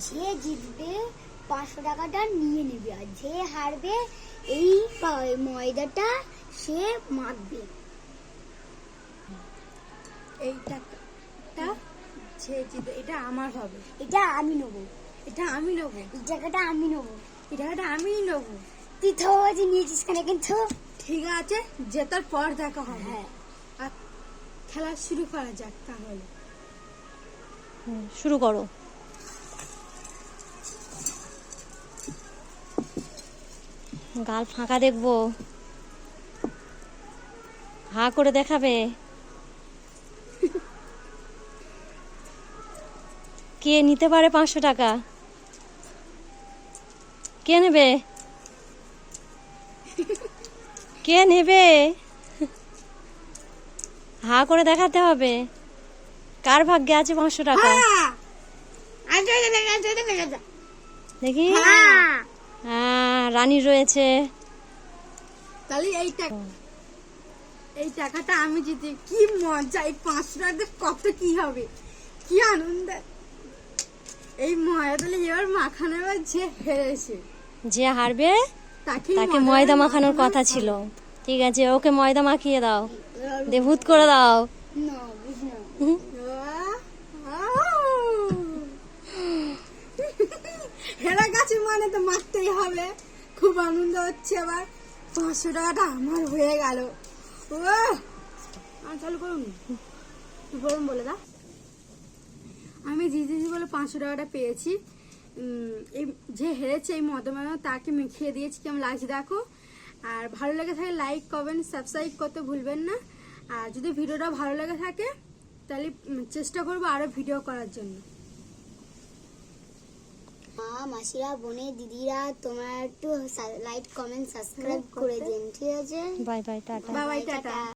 যে জিতবে পাঁচশো টাকাটা নিয়ে নেবে। আর যে হারবে এই ময়দাটা সে মাখবে এই টাকাটা যে জিতে এটা আমার হবে। এটা আমি নেব। এটা আমি নেব। এই টাকাটা আমি নেব। এই টাকাটা আমিই নেব। তুই থবাজি নিয়েছিস কেন কিন্তু? ঠিক আছে জেতার পর দেখা হবে। হ্যাঁ। আর খেলা শুরু করা যাক তাহলে। হুম, শুরু করো। গাল ফাঁকা দেখব। হা করে দেখাবে। কে নিতে পারে পাঁচশো টাকা? কে নেবে? কে নেবে? হা করে দেখাতে হবে। কার ভাগ্যে আছে পাঁচশো টাকা। দেখি। রানী রয়েছে। তাহলে এই টাকা এই টাকাটা আমি জিতে কি মজা এই পাঁচশো টাকাতে কত কি হবে? কি আনন্দ। এই ময়দা তাহলে এবার মাখানো এবার যে হেরেছে। যে হারবে তাকে তাকে ময়দা মাখানোর কথা ছিল। ঠিক আছে ওকে ময়দা মাখিয়ে দাও। দেভূত করে দাও। হেরা গেছে মানে তো মারতেই হবে। খুব আনন্দ হচ্ছে আবার। পাঁচশো টাকাটা আমার হয়ে গেল। ও চালু করুন। বলুন বলে দা আমি জিতেছি বলে পাঁচশো টাকাটা পেয়েছি। এই যে হেরেছে এই মদমানো তাকে মিখিয়ে দিয়েছি কেমন লাগছে দেখো। আর ভালো লেগে থাকে লাইক, কমেন্ট, সাবস্ক্রাইব করতে ভুলবেন না। আর যদি ভিডিওটা ভালো লেগে থাকে, তাহলে চেষ্টা করব আরও ভিডিও করার জন্য। মাসিরা বোনে দিদিরা তোমার একটু লাইক কমেন্ট সাবস্ক্রাইব করে দিন ঠিক আছে? Bye bye tata. Bye bye tata.